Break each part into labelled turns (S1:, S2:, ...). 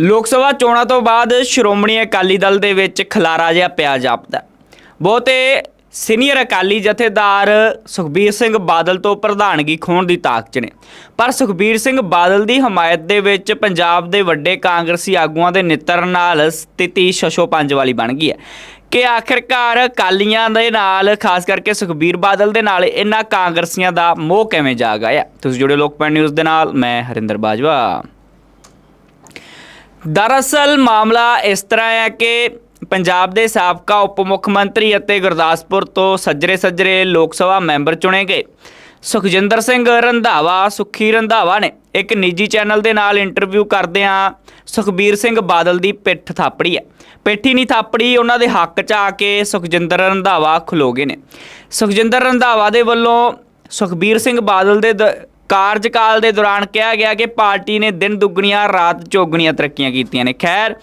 S1: ਲੋਕ ਸਭਾ ਚੋਣਾਂ ਤੋਂ ਬਾਅਦ ਸ਼੍ਰੋਮਣੀ ਅਕਾਲੀ ਦਲ ਦੇ ਵਿੱਚ ਖਲਾਰਾ ਜਿਹਾ ਪਿਆ ਜਾਪਦਾ। ਬਹੁਤੇ ਸੀਨੀਅਰ ਅਕਾਲੀ ਜਥੇਦਾਰ ਸੁਖਬੀਰ ਸਿੰਘ ਬਾਦਲ ਤੋਂ ਪ੍ਰਧਾਨਗੀ ਖੋਣ ਦੀ ਤਾਕ 'ਚ ਨੇ। ਪਰ ਸੁਖਬੀਰ ਸਿੰਘ ਬਾਦਲ ਦੀ ਹਮਾਇਤ ਦੇ ਵਿੱਚ ਪੰਜਾਬ ਦੇ ਵੱਡੇ ਕਾਂਗਰਸੀ ਆਗੂਆਂ ਦੇ ਨਿੱਤਰ ਨਾਲ ਸਥਿਤੀ ਸ਼ਸ਼ੋ ਪੰਜ ਵਾਲੀ ਬਣ ਗਈ ਹੈ। ਕਿ ਆਖਿਰਕਾਰ ਅਕਾਲੀਆਂ ਦੇ ਨਾਲ, ਖਾਸ ਕਰਕੇ ਸੁਖਬੀਰ ਬਾਦਲ ਦੇ ਨਾਲ ਇਹਨਾਂ ਕਾਂਗਰਸੀਆਂ ਦਾ ਮੋਹ ਕਿਵੇਂ ਜਾਗ ਆਇਆ? ਤੁਸੀਂ ਜੁੜੇ ਲੋਕਪਾਲ ਨਿਊਜ਼ ਦੇ ਨਾਲ, ਮੈਂ ਹਰਿੰਦਰ ਬਾਜਵਾ। ਦਰਅਸਲ ਮਾਮਲਾ ਇਸ ਤਰ੍ਹਾਂ ਹੈ ਕਿ ਪੰਜਾਬ ਦੇ ਸਾਬਕਾ ਉਪ ਮੁੱਖ ਮੰਤਰੀ ਅਤੇ ਗੁਰਦਾਸਪੁਰ ਤੋਂ ਸੱਜਰੇ ਸੱਜਰੇ ਲੋਕ ਸਭਾ ਮੈਂਬਰ ਚੁਣੇ ਗਏ। ਸੁਖਜਿੰਦਰ ਸਿੰਘ ਰੰਧਾਵਾ, ਸੁਖੀ ਰੰਧਾਵਾ ਨੇ ਇੱਕ ਨਿੱਜੀ ਚੈਨਲ ਦੇ ਨਾਲ ਇੰਟਰਵਿਊ ਕਰਦਿਆਂ ਸੁਖਬੀਰ ਸਿੰਘ ਬਾਦਲ ਦੀ ਪਿੱਠ ਥਾਪੜੀ ਹੈ। ਪਿੱਠੀ ਨਹੀਂ ਥਾਪੜੀ, ਉਹਨਾਂ ਦੇ ਹੱਕ 'ਚ ਆ ਕੇ ਸੁਖਜਿੰਦਰ ਰੰਧਾਵਾ ਖਲੋ ਗਏ ਨੇ। ਸੁਖਜਿੰਦਰ ਰੰਧਾਵਾ ਦੇ ਵੱਲੋਂ ਸੁਖਬੀਰ ਸਿੰਘ ਬਾਦਲ ਦੇ ਦ- ਕਾਰਜਕਾਲ ਦੇ ਦੌਰਾਨ ਕਿਹਾ ਗਿਆ ਕਿ ਪਾਰਟੀ ਨੇ ਦਿਨ ਦੁੱਗਣੀਆਂ, ਰਾਤ ਚੌਗਣੀਆਂ ਤਰੱਕੀਆਂ ਕੀਤੀਆਂ ਨੇ। ਖੈਰ,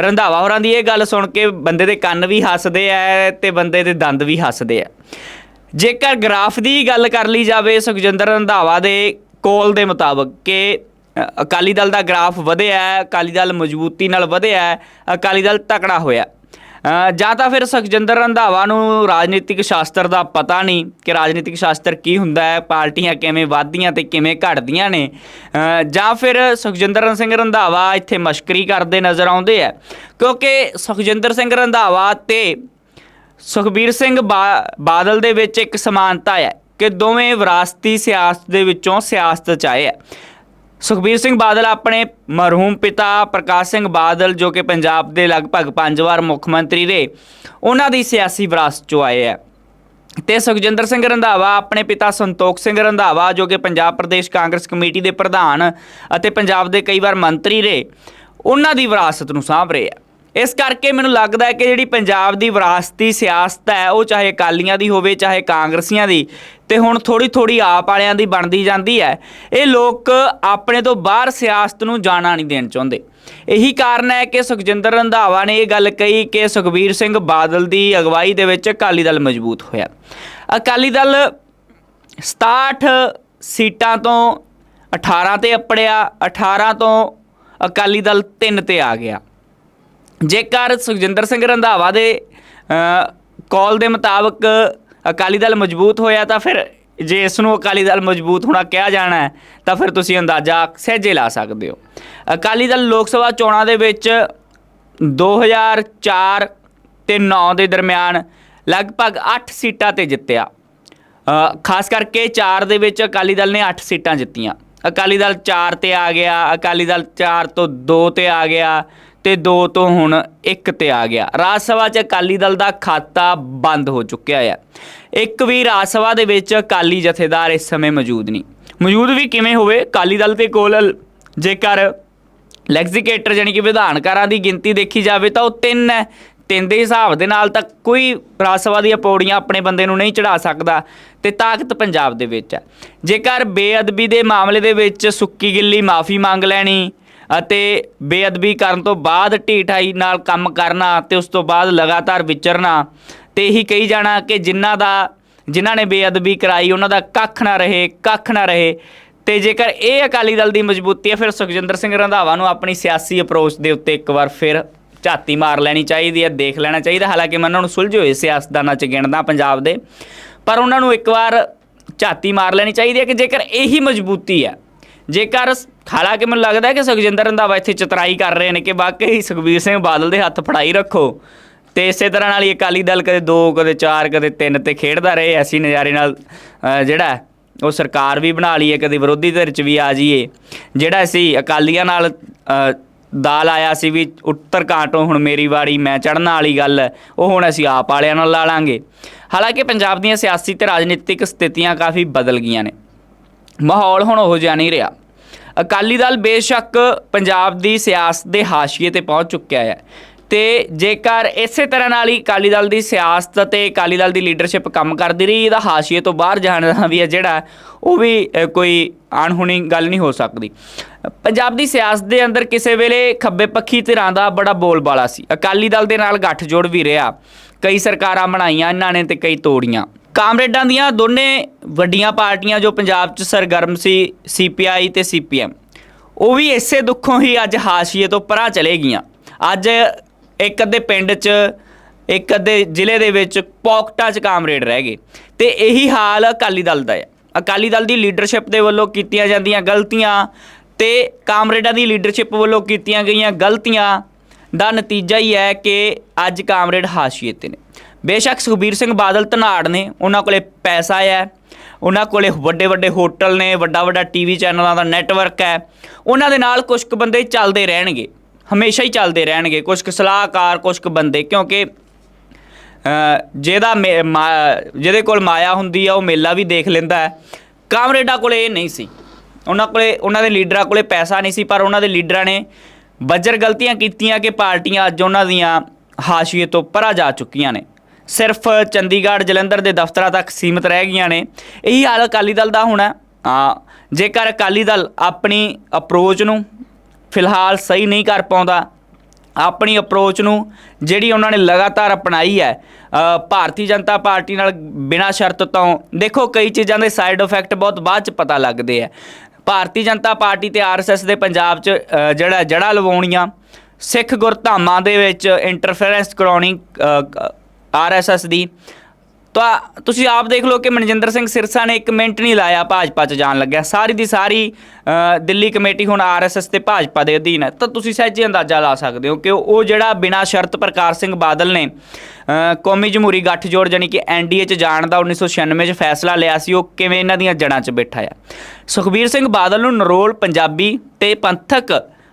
S1: ਰੰਧਾਵਾ ਹੋਰਾਂ ਦੀ ਇਹ ਗੱਲ ਸੁਣ ਕੇ ਬੰਦੇ ਦੇ ਕੰਨ ਵੀ ਹੱਸਦੇ ਆ ਤੇ ਬੰਦੇ ਦੇ ਦੰਦ ਵੀ ਹੱਸਦੇ ਆ ਜੇਕਰ ਗ੍ਰਾਫ ਦੀ ਗੱਲ ਕਰ ਲਈ ਜਾਵੇ, ਸੁਖਜਿੰਦਰ ਰੰਧਾਵਾ ਦੇ ਕੋਲ ਦੇ ਮੁਤਾਬਕ ਕਿ ਅਕਾਲੀ ਦਲ ਦਾ ਗ੍ਰਾਫ ਵਧਿਆ ਹੈ ਅਕਾਲੀ ਦਲ ਮਜ਼ਬੂਤੀ ਨਾਲ ਵਧਿਆ ਹੈ ਅਕਾਲੀ ਦਲ ਤਕੜਾ ਹੋਇਆ। ਜਾਂ ਤਾਂ ਫਿਰ ਸੁਖਜਿੰਦਰ ਰੰਧਾਵਾ ਨੂੰ ਰਾਜਨੀਤਿਕ ਸ਼ਾਸਤਰ ਦਾ ਪਤਾ ਨਹੀਂ ਕਿ ਰਾਜਨੀਤਿਕ ਸ਼ਾਸਤਰ ਕੀ ਹੁੰਦਾ ਹੈ, ਪਾਰਟੀਆਂ ਕਿਵੇਂ ਵੱਧਦੀਆਂ ਤੇ ਕਿਵੇਂ ਘਟਦੀਆਂ ਨੇ। ਜਾਂ ਫਿਰ ਸੁਖਜਿੰਦਰ ਸਿੰਘ ਰੰਧਾਵਾ ਇੱਥੇ ਮਸ਼ਕਰੀ ਕਰਦੇ ਨਜ਼ਰ ਆਉਂਦੇ ਆ। ਕਿਉਂਕਿ ਸੁਖਜਿੰਦਰ ਸਿੰਘ ਰੰਧਾਵਾ ਤੇ ਸੁਖਬੀਰ ਸਿੰਘ ਬਾਦਲ ਦੇ ਵਿੱਚ ਇੱਕ ਸਮਾਨਤਾ ਹੈ ਕਿ ਦੋਵੇਂ ਵਿਰਾਸਤੀ ਸਿਆਸਤ ਦੇ ਵਿੱਚੋਂ ਸਿਆਸਤ ਚ ਆਏ ਆ। ਸੁਖਬੀਰ ਸਿੰਘ ਬਾਦਲ ਆਪਣੇ ਮਰਹੂਮ ਪਿਤਾ ਪ੍ਰਕਾਸ਼ ਸਿੰਘ ਬਾਦਲ, ਜੋ ਕਿ ਪੰਜਾਬ ਦੇ ਲਗਭਗ ਪੰਜ ਵਾਰ ਮੁੱਖ ਮੰਤਰੀ ਰਹੇ, ਉਹਨਾਂ ਦੀ ਸਿਆਸੀ ਵਿਰਾਸਤ ਚੋਂ ਆਏ ਹੈ। ਤੇ ਸੁਖਜਿੰਦਰ ਸਿੰਘ ਰੰਧਾਵਾ ਆਪਣੇ ਪਿਤਾ ਸੰਤੋਖ ਸਿੰਘ ਰੰਧਾਵਾ, ਜੋ ਕਿ ਪੰਜਾਬ ਪ੍ਰਦੇਸ਼ ਕਾਂਗਰਸ ਕਮੇਟੀ ਦੇ ਪ੍ਰਧਾਨ ਅਤੇ ਪੰਜਾਬ ਦੇ ਕਈ ਵਾਰ ਮੰਤਰੀ ਰਹੇ, ਉਹਨਾਂ ਦੀ ਵਿਰਾਸਤ ਨੂੰ ਸਾਂਭ ਰਹੇ ਹੈ। ਇਸ ਕਰਕੇ ਮੈਨੂੰ ਲੱਗਦਾ ਹੈ ਕਿ ਜਿਹੜੀ ਪੰਜਾਬ ਦੀ ਵਿਰਾਸਤੀ ਸਿਆਸਤ ਹੈ, ਉਹ ਚਾਹੇ ਅਕਾਲੀਆਂ ਦੀ ਹੋਵੇ, ਚਾਹੇ ਕਾਂਗਰਸੀਆਂ ਦੀ, ਤੇ ਹੁਣ ਥੋੜੀ ਥੋੜੀ ਆਪ ਵਾਲਿਆਂ ਦੀ ਬਣਦੀ ਜਾਂਦੀ ਹੈ। ਇਹ ਲੋਕ ਆਪਣੇ ਤੋਂ ਬਾਹਰ ਸਿਆਸਤ ਨੂੰ ਜਾਣਾ ਨਹੀਂ ਦੇਣ ਚਾਹੁੰਦੇ। ਇਹੀ ਕਾਰਨ ਹੈ ਕਿ ਸੁਖਜਿੰਦਰ ਰੰਧਾਵਾ ਨੇ ਇਹ ਗੱਲ ਕਹੀ ਕਿ ਸੁਖਬੀਰ ਸਿੰਘ ਬਾਦਲ ਦੀ ਅਗਵਾਈ ਦੇ ਵਿੱਚ ਅਕਾਲੀ ਦਲ ਮਜ਼ਬੂਤ ਹੋਇਆ। ਅਕਾਲੀ ਦਲ 67 ਸੀਟਾਂ ਤੋਂ 18 ਤੇ ਅੱਪੜਿਆ 18 ਤੋਂ ਅਕਾਲੀ ਦਲ 3 ਤੇ ਆ ਗਿਆ। ਜੇਕਰ ਸੁਖਜਿੰਦਰ ਸਿੰਘ ਰੰਧਾਵਾ ਦੇ ਕਾਲ ਦੇ ਮੁਤਾਬਕ ਅਕਾਲੀ ਦਲ ਮਜ਼ਬੂਤ ਹੋਇਆ, ਤਾਂ ਫਿਰ ਜੇ ਇਸ ਨੂੰ ਅਕਾਲੀ ਦਲ ਮਜ਼ਬੂਤ ਹੋਣਾ ਕਿਹਾ ਜਾਣਾ ਹੈ, ਤਾਂ ਫਿਰ ਤੁਸੀਂ ਅੰਦਾਜ਼ਾ ਸਹਿਜੇ ਲਾ ਸਕਦੇ ਹੋ। ਅਕਾਲੀ ਦਲ ਲੋਕ ਸਭਾ ਚੋਣਾਂ ਦੇ ਵਿੱਚ 2004 ਤੇ 9 ਦੇ ਦਰਮਿਆਨ ਲਗਭਗ 8 ਸੀਟਾਂ ਤੇ ਜਿੱਤਿਆ। ਖਾਸ ਕਰਕੇ 4 ਦੇ ਵਿੱਚ ਅਕਾਲੀ ਦਲ ਨੇ 8 ਸੀਟਾਂ ਜਿੱਤੀਆਂ। ਅਕਾਲੀ ਦਲ 4 ਤੇ ਆ ਗਿਆ, ਅਕਾਲੀ ਦਲ 4 ਤੋਂ 2 ਤੇ ਆ ਗਿਆ ਤੇ 2 ਤੋਂ ਹੁਣ 1 ਤੇ ਆ ਗਿਆ। ਰਾਜ ਸਭਾ 'ਚ ਅਕਾਲੀ ਦਲ ਦਾ ਖਾਤਾ ਬੰਦ ਹੋ ਚੁੱਕਿਆ ਹੈ ਇੱਕ ਵੀ ਰਾਜ ਸਭਾ ਦੇ ਵਿੱਚ ਅਕਾਲੀ ਜਥੇਦਾਰ ਇਸ ਸਮੇਂ ਮੌਜੂਦ ਨਹੀਂ। ਮੌਜੂਦ ਵੀ ਕਿਵੇਂ ਹੋਵੇ? ਅਕਾਲੀ ਦਲ ਦੇ ਕੋਲ ਜੇਕਰ ਲੈਗਜ਼ੀਕੇਟਰ ਯਾਨੀ ਕਿ ਵਿਧਾਨਕਾਰਾਂ ਦੀ ਗਿਣਤੀ ਦੇਖੀ ਜਾਵੇ ਤਾਂ ਉਹ ਤਿੰਨ ਹੈ। ਤਿੰਨ ਦੇ ਹਿਸਾਬ ਦੇ ਨਾਲ ਤਾਂ ਕੋਈ ਰਾਜ ਸਭਾ ਦੀਆਂ ਪੌੜੀਆਂ ਆਪਣੇ ਬੰਦੇ ਨੂੰ ਨਹੀਂ ਚੜਾ ਸਕਦਾ ਤੇ ਤਾਕਤ ਪੰਜਾਬ ਦੇ ਵਿੱਚ ਹੈ। ਜੇਕਰ ਬੇਅਦਬੀ ਦੇ ਮਾਮਲੇ ਦੇ ਵਿੱਚ ਸੁੱਕੀ ਗਿੱਲੀ ਮਾਫੀ ਮੰਗ ਲੈਣੀ ਅਤੇ ਬੇਅਦਬੀ ਕਰਨ ਤੋਂ ਬਾਅਦ ਢੀਠਾਈ ਨਾਲ ਕੰਮ ਕਰਨਾ ਤੇ ਉਸ ਤੋਂ ਬਾਅਦ ਲਗਾਤਾਰ ਵਿਚਰਨਾ, ਤੇ ਇਹੀ ਕਹੀ ਜਾਣਾ ਕਿ ਜਿਨ੍ਹਾਂ ਦਾ, ਜਿਨ੍ਹਾਂ ਨੇ ਬੇਅਦਬੀ ਕਰਾਈ, ਉਹਨਾਂ ਦਾ ਕੱਖ ਨਾ ਰਹੇ, ਕੱਖ ਨਾ ਰਹੇ। ਤੇ ਜੇਕਰ ਇਹ ਅਕਾਲੀ ਦਲ ਦੀ ਮਜ਼ਬੂਤੀ ਹੈ, ਫਿਰ ਸੁਖਜਿੰਦਰ ਸਿੰਘ ਰੰਧਾਵਾ ਨੂੰ ਆਪਣੀ ਸਿਆਸੀ ਅਪਰੋਚ ਦੇ ਉੱਤੇ ਇੱਕ ਵਾਰ ਫਿਰ ਝਾਤੀ ਮਾਰ ਲੈਣੀ ਚਾਹੀਦੀ ਹੈ, ਦੇਖ ਲੈਣਾ ਚਾਹੀਦਾ। ਹਾਲਾਂਕਿ ਮੈਂ ਉਹਨਾਂ ਨੂੰ ਸੁਲਝੇ ਹੋਏ ਸਿਆਸਤਦਾਨਾਂ 'ਚ ਗਿਣਦਾ ਪੰਜਾਬ ਦੇ, ਪਰ ਉਹਨਾਂ ਨੂੰ ਇੱਕ ਵਾਰ ਝਾਤੀ ਮਾਰ ਲੈਣੀ ਚਾਹੀਦੀ ਹੈ ਕਿ ਜੇਕਰ ਇਹੀ ਮਜ਼ਬੂਤੀ ਹੈ ਜੇਕਰ ਹਾਲਾਂਕਿ ਮੈਨੂੰ ਲੱਗਦਾ ਹੈ ਕਿ ਸੁਖਜਿੰਦਰ ਰੰਧਾਵਾ ਇੱਥੇ ਚਤਰਾਈ ਕਰ ਰਹੇ ਨੇ ਕਿ ਵਾਕਈ ਸੁਖਬੀਰ ਸਿੰਘ ਬਾਦਲ ਦੇ ਹੱਥ ਫੜਾਈ ਰੱਖੋ। ਤੇ ਇਸੇ ਤਰ੍ਹਾਂ ਨਾਲ ਹੀ ਅਕਾਲੀ ਦਲ ਕਦੇ 2 ਕਦੇ 4 ਕਦੇ 3 ਤੇ ਖੇਡਦਾ ਰਹੇ ਐਸੀ ਨਜ਼ਾਰੇ ਨਾਲ ਜਿਹੜਾ ਉਹ ਸਰਕਾਰ ਵੀ ਬਣਾ ਲਈਏ ਕਦੇ ਵਿਰੋਧੀ ਧਿਰ 'ਚ ਵੀ ਆ ਜਾਈਏ। ਜਿਹੜਾ ਅਸੀਂ ਅਕਾਲੀਆਂ ਨਾਲ ਅ, ਦਾਲ ਆਇਆ ਸੀ ਵੀ ਉੱਤਰ ਕਾਂਟੋਂ ਹੁਣ ਮੇਰੀ ਵਾਰੀ ਮੈਂ ਚੜਨ ਵਾਲੀ ਗੱਲ ਹੈ, ਉਹ ਹੁਣ ਅਸੀਂ ਆਪ ਵਾਲਿਆਂ ਨਾਲ ਲਾ ਲਾਂਗੇ। ਹਾਲਾਂਕਿ ਪੰਜਾਬ ਦੀਆਂ ਸਿਆਸੀ ਤੇ ਰਾਜਨੀਤਿਕ ਸਥਿਤੀਆਂ ਕਾਫੀ ਬਦਲ ਗਈਆਂ ਨੇ। ਮਾਹੌਲ ਹੁਣ ਉਹ ਜਿਹਾ ਨਹੀਂ ਰਿਹਾ। ਅਕਾਲੀ ਦਲ ਬੇਸ਼ੱਕ ਪੰਜਾਬ ਦੀ ਸਿਆਸਤ ਦੇ ਹਾਸ਼ੀਏ ਤੇ ਪਹੁੰਚ ਚੁੱਕਿਆ ਹੈ ਤੇ ਜੇਕਰ ਇਸੇ ਤਰ੍ਹਾਂ ਨਾਲ ਹੀ ਅਕਾਲੀ ਦਲ ਦੀ ਸਿਆਸਤ ਤੇ ਅਕਾਲੀ ਦਲ ਦੀ ਲੀਡਰਸ਼ਿਪ ਕੰਮ ਕਰਦੀ ਰਹੀ, ਇਹਦਾ ਹਾਸ਼ੀਏ ਤੋਂ ਬਾਹਰ ਜਾਣ ਦਾ ਵੀ ਹੈ ਜਿਹੜਾ ਉਹ ਵੀ ਕੋਈ ਅਣਹੁਣੀ ਗੱਲ ਨਹੀਂ ਹੋ ਸਕਦੀ। ਪੰਜਾਬ ਦੀ ਸਿਆਸਤ ਦੇ ਅੰਦਰ ਕਿਸੇ ਵੇਲੇ ਖੱਬੇ ਪੱਖੀ ਧਿਰਾਂ ਦਾ ਬੜਾ ਬੋਲਬਾਲਾ ਸੀ। ਅਕਾਲੀ ਦਲ ਦੇ ਨਾਲ ਗੱਠਜੋੜ ਵੀ ਰਿਹਾ। ਕਈ ਸਰਕਾਰਾਂ ਬਣਾਈਆਂ, ਇਹਨਾਂ ਨੇ ਤੇ ਕਈ ਤੋੜੀਆਂ। ਕਾਮਰੇਡਾਂ ਦੀਆਂ ਦੋਨੇ ਵੱਡੀਆਂ ਪਾਰਟੀਆਂ ਜੋ ਪੰਜਾਬ 'ਚ ਸਰਗਰਮ ਸੀ ਸੀਪੀਆਈ ਤੇ ਸੀਪੀਐਮ ਉਹ ਵੀ ਇਸੇ ਦੁੱਖੋਂ ਹੀ ਅੱਜ ਹਾਸ਼ੀਏ ਤੋਂ ਪਰਾਂ ਚਲੇ ਗਈਆਂ। ਅੱਜ ਇੱਕ ਅੱਧੇ ਪਿੰਡ 'ਚ, ਇੱਕ ਅੱਧੇ ਜ਼ਿਲ੍ਹੇ ਦੇ ਵਿੱਚ ਪੌਕਟਾਂ 'ਚ ਕਾਮਰੇਡ ਰਹਿ ਗਏ। ਤੇ ਇਹੀ ਹਾਲ ਅਕਾਲੀ ਦਲ ਦਾ ਹੈ। ਅਕਾਲੀ ਦਲ ਦੀ ਲੀਡਰਸ਼ਿਪ ਦੇ ਵੱਲੋਂ ਕੀਤੀਆਂ ਜਾਂਦੀਆਂ ਗਲਤੀਆਂ ਤੇ ਕਾਮਰੇਡਾਂ ਦੀ ਲੀਡਰਸ਼ਿਪ ਵੱਲੋਂ ਕੀਤੀਆਂ ਗਈਆਂ ਗਲਤੀਆਂ ਦਾ ਨਤੀਜਾ ਹੀ ਹੈ ਕਿ ਅੱਜ ਕਾਮਰੇਡ ਹਾਸ਼ੀਏ ਤੇ ਨੇ। ਬੇਸ਼ੱਕ ਸੁਖਬੀਰ ਸਿੰਘ ਬਾਦਲ ਧਨਾੜ ਨੇ, ਉਹਨਾਂ ਕੋਲੇ ਪੈਸਾ ਹੈ, ਉਹਨਾਂ ਕੋਲੇ ਵੱਡੇ ਵੱਡੇ ਹੋਟਲ ਨੇ ਵੱਡਾ ਵੱਡਾ ਟੀਵੀ ਚੈਨਲਾਂ ਦਾ ਨੈਟਵਰਕ ਹੈ, ਉਹਨਾਂ ਦੇ ਨਾਲ ਕੁਝ ਕੁ ਬੰਦੇ ਚੱਲਦੇ ਰਹਿਣਗੇ, ਹਮੇਸ਼ਾ ਹੀ ਚੱਲਦੇ ਰਹਿਣਗੇ ਕੁਝ ਕੁ ਸਲਾਹਕਾਰ ਕੁਝ ਕੁ ਬੰਦੇ, ਕਿਉਂਕਿ ਜਿਹਦਾ ਮੇ- ਮਾ- ਜਿਹਦੇ ਕੋਲ ਮਾਇਆ ਹੁੰਦੀ ਆ, ਉਹ ਮੇਲਾ ਵੀ ਦੇਖ ਲੈਂਦਾ ਹੈ। ਕਾਮਰੇਡਾਂ ਕੋਲੇ ਇਹ ਨਹੀਂ ਸੀ। ਉਹਨਾਂ ਕੋਲੇ, ਉਹਨਾਂ ਦੇ ਲੀਡਰਾਂ ਕੋਲੇ ਪੈਸਾ ਨਹੀਂ ਸੀ, ਪਰ ਉਹਨਾਂ ਦੇ ਲੀਡਰਾਂ ਨੇ ਬੱਜਰ ਗਲਤੀਆਂ ਕੀਤੀਆਂ ਕਿ ਪਾਰਟੀਆਂ ਅੱਜ ਉਹਨਾਂ ਦੀਆਂ ਹਾਸ਼ੀਏ ਤੋਂ ਪਰਾਂ ਜਾ ਚੁੱਕੀਆਂ ਨੇ। ਸਿਰਫ ਚੰਡੀਗੜ੍ਹ, ਜਲੰਧਰ ਦੇ ਦਫ਼ਤਰਾਂ ਤੱਕ ਸੀਮਿਤ ਰਹਿ ਗਈਆਂ ਨੇ। ਇਹੀ ਹਾਲ ਅਕਾਲੀ ਦਲ ਦਾ ਹੋਣਾ ਜੇਕਰ ਅਕਾਲੀ ਦਲ ਆਪਣੀ ਅਪਰੋਚ ਨੂੰ ਫਿਲਹਾਲ ਸਹੀ ਨਹੀਂ ਕਰ ਪਾਉਂਦਾ, ਆਪਣੀ ਅਪਰੋਚ ਨੂੰ ਜਿਹੜੀ ਉਹਨਾਂ ਨੇ ਲਗਾਤਾਰ ਅਪਣਾਈ ਹੈ ਭਾਰਤੀ ਜਨਤਾ ਪਾਰਟੀ ਨਾਲ ਬਿਨਾਂ ਸ਼ਰਤ ਤੋਂ, ਦੇਖੋ ਕਈ ਚੀਜ਼ਾਂ ਦੇ ਸਾਈਡ ਇਫੈਕਟ ਬਹੁਤ ਬਾਅਦ ਚ ਪਤਾ ਲੱਗਦੇ ਆ। ਭਾਰਤੀ ਜਨਤਾ ਪਾਰਟੀ ਤੇ ਆਰਐਸਐਸ ਦੇ ਪੰਜਾਬ ਚ ਜਿਹੜਾ ਜੜਾ ਲਵਾਉਣੀਆਂ, ਸਿੱਖ ਗੁਰਧਾਮਾਂ ਦੇ ਵਿੱਚ ਇੰਟਰਫੇਰੈਂਸ ਕਰਾਉਣੀ ਆਰਐਸਐਸ ਦੀ। ਤਾਂ ਤੁਸੀਂ ਆਪ ਦੇਖ ਲਓ ਕਿ ਮਨਜਿੰਦਰ ਸਿੰਘ ਸਿਰਸਾ ਨੇ ਇੱਕ ਮਿੰਟ ਨਹੀਂ ਲਾਇਆ ਭਾਜਪਾ 'ਚ ਜਾਣ ਲੱਗਿਆ। ਸਾਰੀ ਦੀ ਸਾਰੀ ਦਿੱਲੀ ਕਮੇਟੀ ਹੁਣ ਆਰਐਸਐਸ ਤੇ ਭਾਜਪਾ ਦੇ ਅਧੀਨ ਹੈ। ਤਾਂ ਤੁਸੀਂ ਸਹਿਜੇ ਅੰਦਾਜ਼ਾ ਲਾ ਸਕਦੇ ਹੋ ਕਿ ਉਹ ਜਿਹੜਾ ਬਿਨਾਂ ਸ਼ਰਤ ਪ੍ਰਕਾਸ਼ ਸਿੰਘ ਬਾਦਲ ਨੇ ਕੌਮੀ ਜਮਹੂਰੀ ਗੱਠਜੋੜ ਜਾਨੀ ਕਿ ਐਨਡੀਏ 'ਚ ਜਾਣ ਦਾ 1996 'ਚ ਫੈਸਲਾ ਲਿਆ ਸੀ, ਉਹ ਕਿਵੇਂ ਇਹਨਾਂ ਦੀਆਂ ਜੜਾਂ 'ਚ ਬੈਠਾ ਆ? ਸੁਖਬੀਰ ਸਿੰਘ ਬਾਦਲ ਨੂੰ ਨਰੋਲ ਪੰਜਾਬੀ ਤੇ ਪੰਥਕ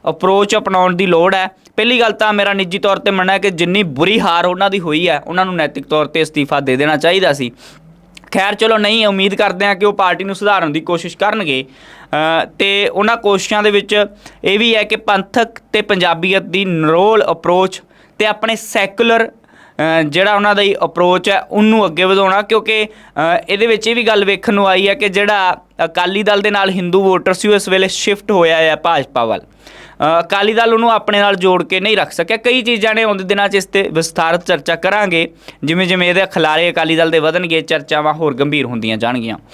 S1: ਅਪਰੋਚ ਅਪਣਾਉਣ ਦੀ ਲੋੜ ਹੈ। ਪਹਿਲੀ ਗੱਲ ਤਾਂ ਮੇਰਾ ਨਿੱਜੀ ਤੌਰ ਤੇ ਮੰਨਣਾ ਹੈ ਕਿ ਜਿੰਨੀ ਬੁਰੀ ਹਾਰ ਉਹਨਾਂ ਦੀ ਹੋਈ ਹੈ ਉਹਨਾਂ ਨੂੰ ਨੈਤਿਕ ਤੌਰ ਤੇ ਅਸਤੀਫਾ ਦੇ ਦੇਣਾ ਚਾਹੀਦਾ ਸੀ। ਖੈਰ ਚਲੋ ਨਹੀਂ ਉਮੀਦ ਕਰਦੇ ਹਾਂ ਕਿ ਉਹ ਪਾਰਟੀ ਨੂੰ ਸੁਧਾਰਨ ਦੀ ਕੋਸ਼ਿਸ਼ ਕਰਨਗੇ। ਅ, ਤੇ ਉਹਨਾਂ ਕੋਸ਼ਿਸ਼ਾਂ ਦੇ ਵਿੱਚ ਇਹ ਵੀ ਹੈ ਕਿ ਪੰਥਕ ਤੇ ਪੰਜਾਬੀਅਤ ਦੀ ਨਰੋਲ ਅਪਰੋਚ ਤੇ ਆਪਣੇ ਸੈਕੂਲਰ ਜਿਹੜਾ ਉਹਨਾਂ ਦਾ ਹੀ ਅਪਰੋਚ ਹੈ ਉਹਨੂੰ ਅੱਗੇ ਵਧਾਉਣਾ। ਕਿਉਂਕਿ ਇਹਦੇ ਵਿੱਚ ਇਹ ਵੀ ਗੱਲ ਵੇਖਣ ਨੂੰ ਆਈ ਹੈ ਕਿ ਜਿਹੜਾ ਅਕਾਲੀ ਦਲ ਦੇ ਨਾਲ ਹਿੰਦੂ ਵੋਟਰ ਸੀ ਉਹ ਇਸ ਵੇਲੇ ਸ਼ਿਫਟ ਹੋਇਆ ਹੈ ਭਾਜਪਾ ਵੱਲ। ਅਕਾਲੀ ਦਲ ਉਹਨੂੰ ਆਪਣੇ ਨਾਲ ਜੋੜ ਕੇ ਨਹੀਂ ਰੱਖ ਸਕਿਆ। ਕਈ ਚੀਜ਼ਾਂ ਨੇ ਆਉਂਦੇ ਦਿਨਾਂ 'ਚ ਇਸ ਤੇ ਵਿਸਥਾਰਤ ਚਰਚਾ ਕਰਾਂਗੇ। ਜਿਵੇਂ ਜਿਵੇਂ ਇਹਦੇ ਖਿਲਾਰੇ ਅਕਾਲੀ ਦਲ ਦੇ ਵਧਣਗੇ, ਚਰਚਾਵਾਂ ਹੋਰ ਗੰਭੀਰ ਹੁੰਦੀਆਂ ਜਾਣਗੀਆਂ।